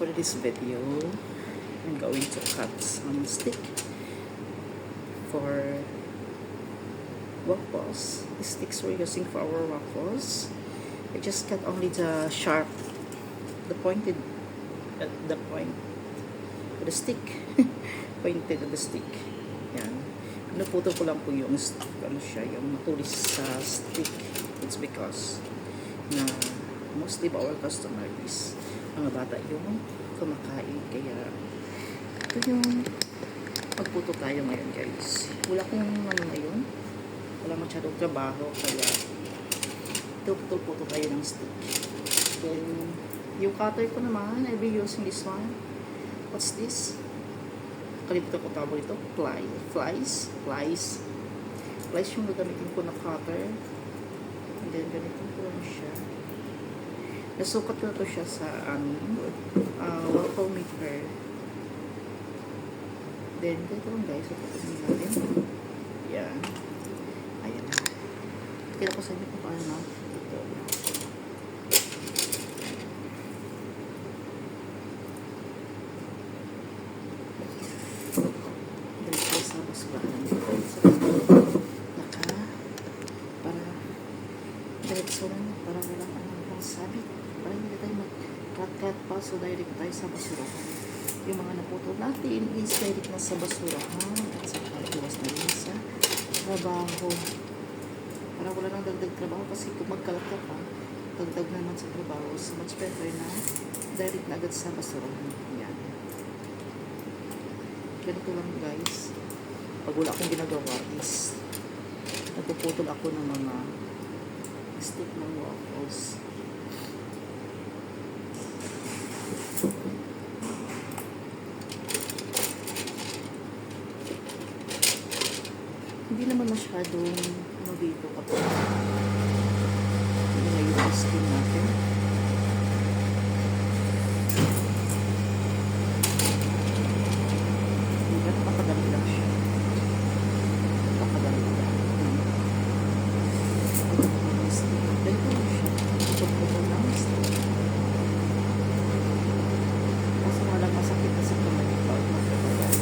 for this video, I'm going to cut some stick for waffles. The sticks we're using for our waffles. I just cut only the sharp, the pointed, at the point, the stick. pointed at the stick. Yan. Naputo ko lang po yung, st- ano siya, yung matulis sa stick. It's because na mostly ba our customer is mga bata yung kumakain. Kaya ito yung magputo tayo ngayon guys. Wala kong ano ngayon. Wala masyadong trabaho. Kaya puto tayo ng stick. Then yung cutter ko naman, I'll be using this one. What's this? Kalimutan ko tawag ito. Fly. Flies. Flies. Flies yung gagamitin ko na cutter. And then ganito ko lang siya. Nasukat ko na to siya sa ano, uh, waffle maker. Then, dito lang guys. Sukatin natin. Yan. Ayan. Kaya ko sa inyo kung paano. Ito. Dito sa basurahan. Sa naka para diretso lang para walang ano walang sabit mag-cut-cut pa so direct tayo sa basurahan. Yung mga naputol natin is direct na sa basurahan at sa iwas na rin sa trabaho. Para wala nang dagdag trabaho kasi kung magkalat ka pa dagdag naman sa trabaho so much better na direct na agad sa basurahan. Yan. Ganito lang guys. Pag wala akong ginagawa is nagpuputol ako ng mga stick ng waffles. Hindi naman masyadong dito kapag hindi yung skin natin. Hindi ka napakadali lang siya. Napakadali lang. Ganito lang siya stick. Kaso wala masakit na sa kamay pag magkakagal.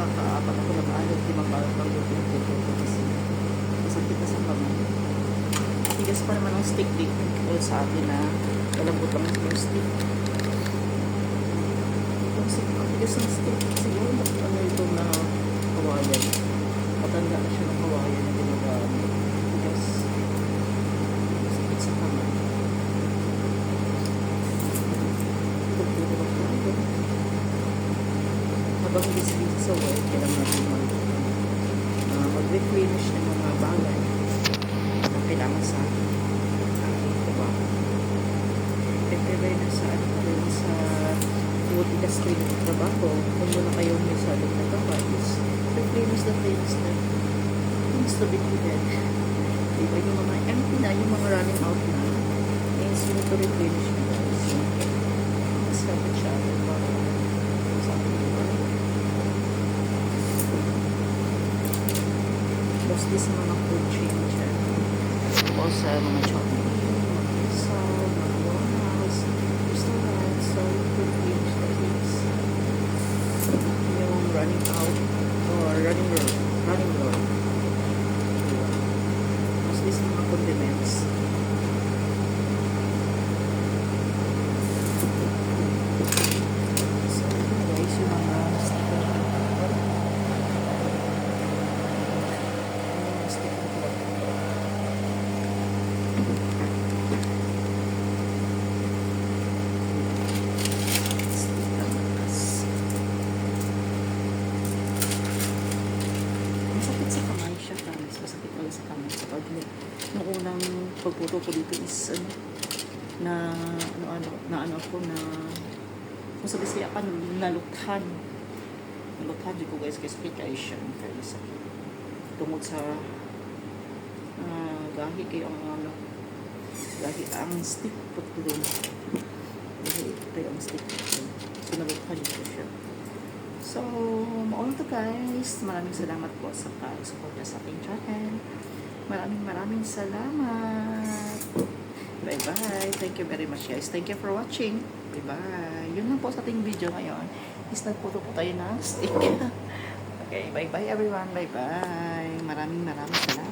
Nakakaabag ako ng ano, di mabalot ang lupin ko kasi masakit na sa kamay. Tigas pa naman ang stick dito. O sa akin na malambot lang yung stick, ang tigas ng stick. Siguro ano ito na kawayan. Matanda na siya ng kawayan na ginagamit. Tigas. Masakit sa kamay. Pagputo lang po ito. Habang busy-busy sa work, kailangan natin mag, uh, mag-replenish ng mga bagay na kailangan sa ating trabaho. Pwede na sa ano rin sa food industry ng trabaho, kung muna kayong may solid na trabaho is replenish the things that needs to be needed. Diba yung mga empty na, yung mga running out na, means you need to replenish guys. Mas kapit siya para sa ating trabaho. Mostly sa mga food chain dyan. O sa mga Jollibee, mga pizza, mga warehouse, restaurant, so food chains like this. Yung running out or running road, running road. Diba? Mostly sa mga condiments. So, yun guys, yung mga sticker. Masakit sa kamay siya, promise. Sa kamay. Sa pag nung unang ko dito is ano, na ano ano na ano ako na kung sabi siya pa nalukhan nalukhan ko guys kasi siya very sakit tungkol sa ah, gahi kayo ang ano gahi ang stick doon. Gahi kayo ang stick so nalukhan ko siya So, mauna to guys. Maraming salamat po sa pag-support sa ating channel. Maraming maraming salamat. Bye-bye. Thank you very much, guys. Thank you for watching. Bye-bye. Yun lang po sa ating video ngayon. Is nagputo po tayo ng stick. okay, bye-bye everyone. Bye-bye. Maraming maraming salamat.